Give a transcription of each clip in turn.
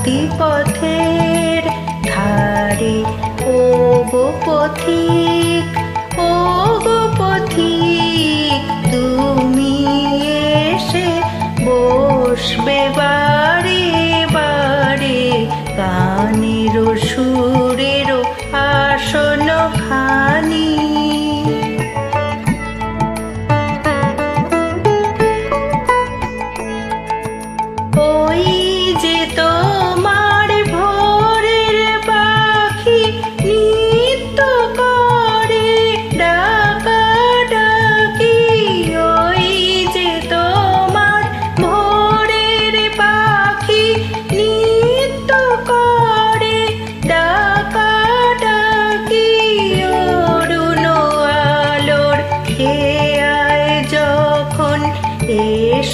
জাতি পথের ধারে। ও গো পথিক ও গো পথিক, তুমি এসে বসবে বাড়ি বাড়ি গানের সুরের আসন খানি। ওই যে তো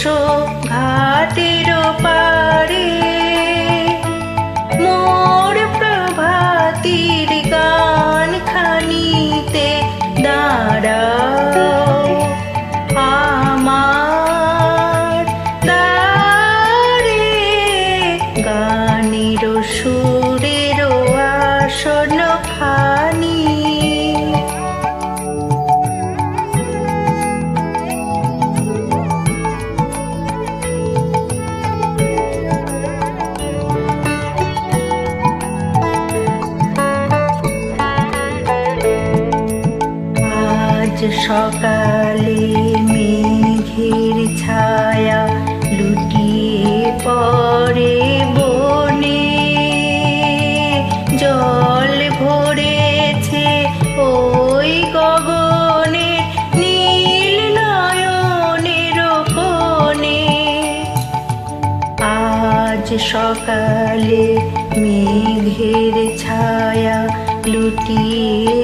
এসো ঘাটের পারে মোর প্রভাতির গান খানিতে দাঁড়াও। আমার দাঁড়ে গানের সুরের সকালে মেঘের ছায়া লুটিয়ে পড়ে বনে। জল ভরেছে ওই গগনে, নীল নয়নের কোণে। আজ সকালে মেঘের ছায়া লুটিয়ে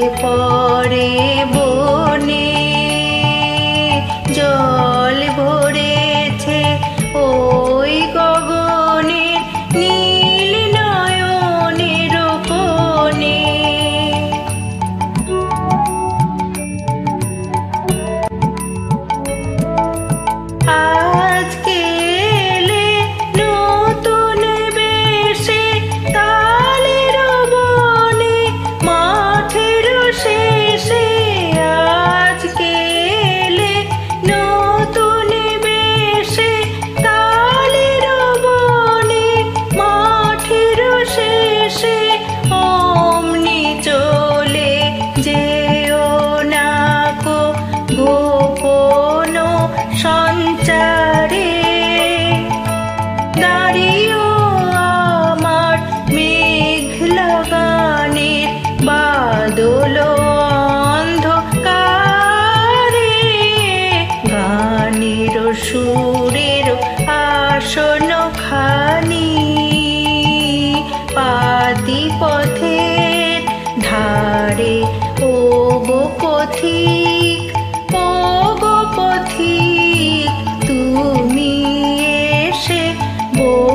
শোনো খানি পাতি পথের ধারে ও গো পথিক তুমি এসে বো